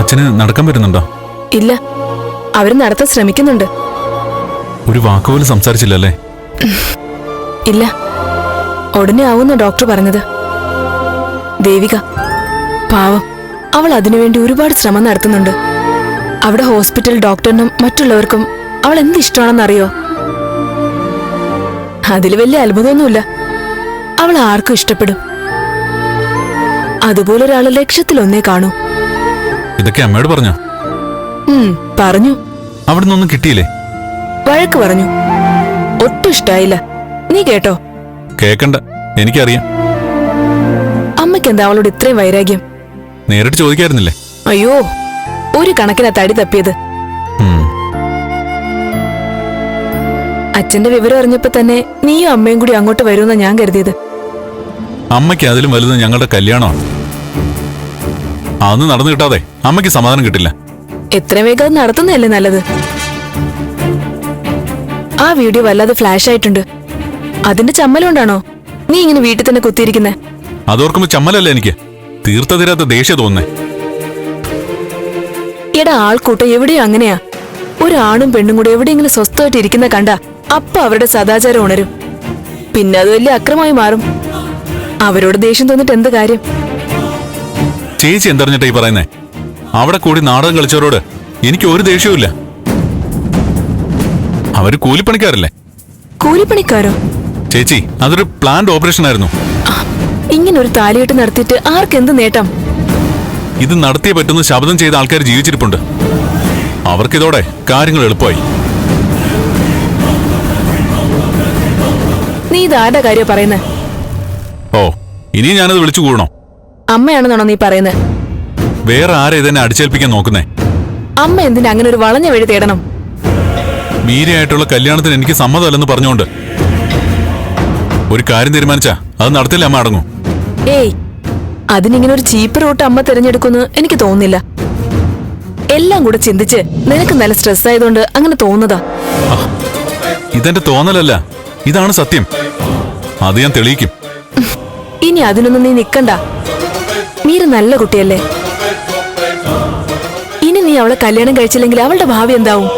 അച്ഛന് നടക്കാൻ പറ്റുന്നുണ്ടോ? ഇല്ല. അവർ നടത്താൻ ശ്രമിക്കുന്നുണ്ട്. ഒരു വാക്കുപോലും സംസാരിച്ചില്ലല്ലേ? ഇല്ല. ഉടനെ ആവുന്ന ഡോക്ടർ പറഞ്ഞത്. ദേവിക പാവം. അവൾ അതിനുവേണ്ടി ഒരുപാട് ശ്രമം നടത്തുന്നുണ്ട്. അവിടെ ഹോസ്പിറ്റൽ ഡോക്ടറിനും മറ്റുള്ളവർക്കും അവൾ എന്ത് ഇഷ്ടമാണെന്നറിയോ? അതിൽ വലിയ അത്ഭുതമൊന്നുമില്ല. അവൾ ആർക്കും ഇഷ്ടപ്പെടും. അതുപോലെ ഒരാൾ ലക്ഷ്യത്തിലൊന്നേ കാണൂ. ഇതൊക്കെ അമ്മയോട് പറഞ്ഞോ? പറഞ്ഞു. അവിടെ നിന്നൊന്നും കിട്ടിയില്ലേ? വഴക്ക് പറഞ്ഞു. ഒട്ടും ഇഷ്ടായില്ല. നീ കേട്ടോ? കേക്കണ്ട. എനിക്കറിയാം. അമ്മയ്ക്ക് എന്താ അവളോട് ഇത്രയും വൈരാഗ്യം? നേരിട്ട് ചോദിക്കായിരുന്നില്ലേ? അയ്യോ ഒരു കണക്കിനാ തടി തപ്പിയത്. അച്ഛന്റെ വിവരം അറിഞ്ഞപ്പോ തന്നെ നീയും അമ്മയും കൂടി അങ്ങോട്ട് വരുമെന്നാ ഞാൻ കരുതിയത്. അമ്മയ്ക്ക് അതിലും വലുത് ഞങ്ങളുടെ കല്യാണമാണ്. അതൊന്നും നടന്നു കിട്ടാതെ. അമ്മയ്ക്ക് സമാധാനം കിട്ടില്ല. എത്രയും വേഗം അത് നടത്തുന്നതല്ലേ നല്ലത്? ആ വീഡിയോ വല്ലാതെ ഫ്ലാഷ് ആയിട്ടുണ്ട്. അതിന്റെ ചമ്മലുണ്ടാണോ നീ ഇങ്ങനെ വീട്ടിൽ തന്നെ കുത്തിയിരിക്കുന്നേ? അതോർക്കുമ്പോ ചമ്മലല്ല എനിക്ക്? തീർത്ത തീരാത്ത ദേഷ്യ തോന്നേ എടാ ആൾക്കൂട്ടം എവിടെയോ അങ്ങനെയാ. ഒരാണും പെണ്ണും കൂടെ എവിടെയെങ്കിലും സ്വസ്ഥമായിട്ട് ഇരിക്കുന്ന കണ്ട അപ്പൊ അവരുടെ സദാചാരം ഉണരും. പിന്നെ അത് വലിയ അക്രമമായി മാറും. അവരോട് ദേഷ്യം തോന്നിട്ട് എന്ത് കാര്യം? ചേച്ചി എന്തറിഞ്ഞിട്ടാ ഈ പറയുന്നേ? അവിടെ കൂടി നാടകം കളിച്ചവരോട് എനിക്ക് ഒരു ദേഷ്യവുമില്ല അവർ കൂലിപ്പണിക്കാരല്ലേ? കൂലിപ്പണിക്കാരോ? ചേച്ചി അതൊരു പ്ലാന്റ് ഓപ്പറേഷൻ ആയിരുന്നു. ഇങ്ങനെ ഒരു താലികെട്ട് നടത്തിയിട്ട് ആർക്കെന്ത് നേട്ടം? ഇത് നടത്തിയേ പറ്റുന്ന ശബ്ദം ചെയ്ത ആൾക്കാർ ജീവിച്ചിരിപ്പുണ്ട്. അവർക്കിതോടെ കാര്യങ്ങൾ എളുപ്പമായി. നീ ഇത് ആരുടെ കാര്യം പറയുന്നേ? ഓ ഇനി ഞാനത് വിളിച്ചു കൂടണോ? അമ്മയാണെന്നാണോ നീ പറയുന്നത് വേറെ ആരെ ഇതെന്നെ അടിച്ചേൽപ്പിക്കാൻ നോക്കുന്നേ? അമ്മ എന്തിനാ അങ്ങനെ ഒരു വളഞ്ഞ വഴി തേടണം? മീരയായിട്ടുള്ള കല്യാണത്തിന് എനിക്ക് സമ്മതമല്ലെന്ന് പറഞ്ഞുകൊണ്ട് ഒരു കാര്യം തീരുമാനിച്ചാ അത് നടത്തില്ല അമ്മ അടങ്ങും? ഏയ് അതിനിങ്ങനെ ഒരു ചീപ്പ് റൂട്ട് അമ്മ തിരഞ്ഞെടുക്കുമെന്ന് എനിക്ക് തോന്നുന്നില്ല. എല്ലാം കൂടെ ചിന്തിച്ച് നിനക്ക് നല്ല സ്ട്രെസ് ആയതുകൊണ്ട് അങ്ങനെ തോന്നുന്നതാ. ഇതെന്റെ തോന്നലല്ല ഇതാണ് സത്യം. അത് ഞാൻ തെളിയിക്കും. ഇനി അതിനൊന്നും നീ നിക്കണ്ട. മീര നല്ല കുട്ടിയല്ലേ? ഇനി നീ അവളെ കല്യാണം കഴിച്ചില്ലെങ്കിൽ അവളുടെ ഭാവി എന്താവും?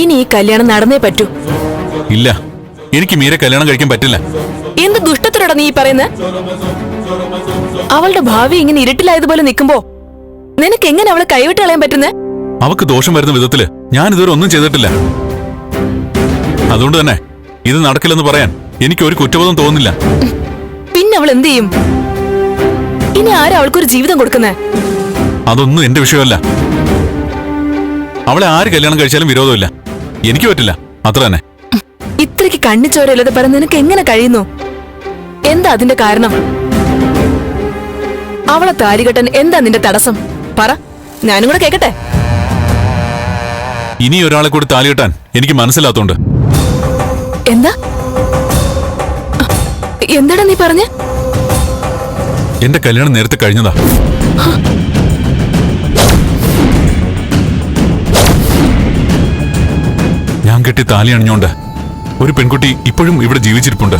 ഇനി ഈ കല്യാണം നടന്നേ പറ്റൂ. ഇല്ല. എനിക്ക് മീരെ കല്യാണം കഴിക്കാൻ പറ്റില്ല. എന്ത് ദുഷ്ടത്തിനോടാ നീ പറയുന്ന? പറയുന്നത് അവളുടെ ഭാവി ഇങ്ങനെ ഇരുട്ടിലായതുപോലെ നിൽക്കുമ്പോ നിനക്ക് എങ്ങനെ അവളെ കൈവിട്ട് കളയാൻ പറ്റുന്നേ? അവക്ക് ദോഷം വരുന്ന വിധത്തിൽ ഞാൻ ഇതുവരെ ഒന്നും ചെയ്തിട്ടില്ല. അതുകൊണ്ട് തന്നെ ഇത് നടക്കില്ലെന്ന് പറയാൻ എനിക്ക് ഒരു കുറ്റബോധം തോന്നുന്നില്ല. പിന്നെ അവൾ എന്ത് ചെയ്യും? ഇനി ആരാ അവൾക്കൊരു ജീവിതം കൊടുക്കുന്നേ? അതൊന്നും എന്റെ വിഷയമല്ല. അവളെ ആര് കല്യാണം കഴിച്ചാലും വിരോധമില്ല. എനിക്ക് പറ്റില്ല. അത്ര തന്നെ. ഇത്രയ്ക്ക് കണ്ണിച്ചോരയില്ലാതെ പറഞ്ഞ നിനക്ക് എങ്ങനെ കഴിയുന്നു? എന്താ അതിന്റെ കാരണം? അവളെ താലികെട്ടൻ എന്താ നിന്റെ തടസ്സം? പറ ഞാനും കൂടെ കേക്കട്ടെ? ഇനി ഒരാളെ കൂടി താലികെട്ടാൻ എനിക്ക് മനസ്സിലാത്തോണ്ട് എന്താ? എന്താടാ നീ പറഞ്ഞ? എന്റെ കല്യാണം നേരത്തെ കഴിഞ്ഞതാ. ഞാൻ കെട്ടി താലി അണിഞ്ഞോണ്ട് ഒരു പെൺകുട്ടി ഇപ്പോഴും ഇവിടെ ജീവിച്ചിരിപ്പുണ്ട്.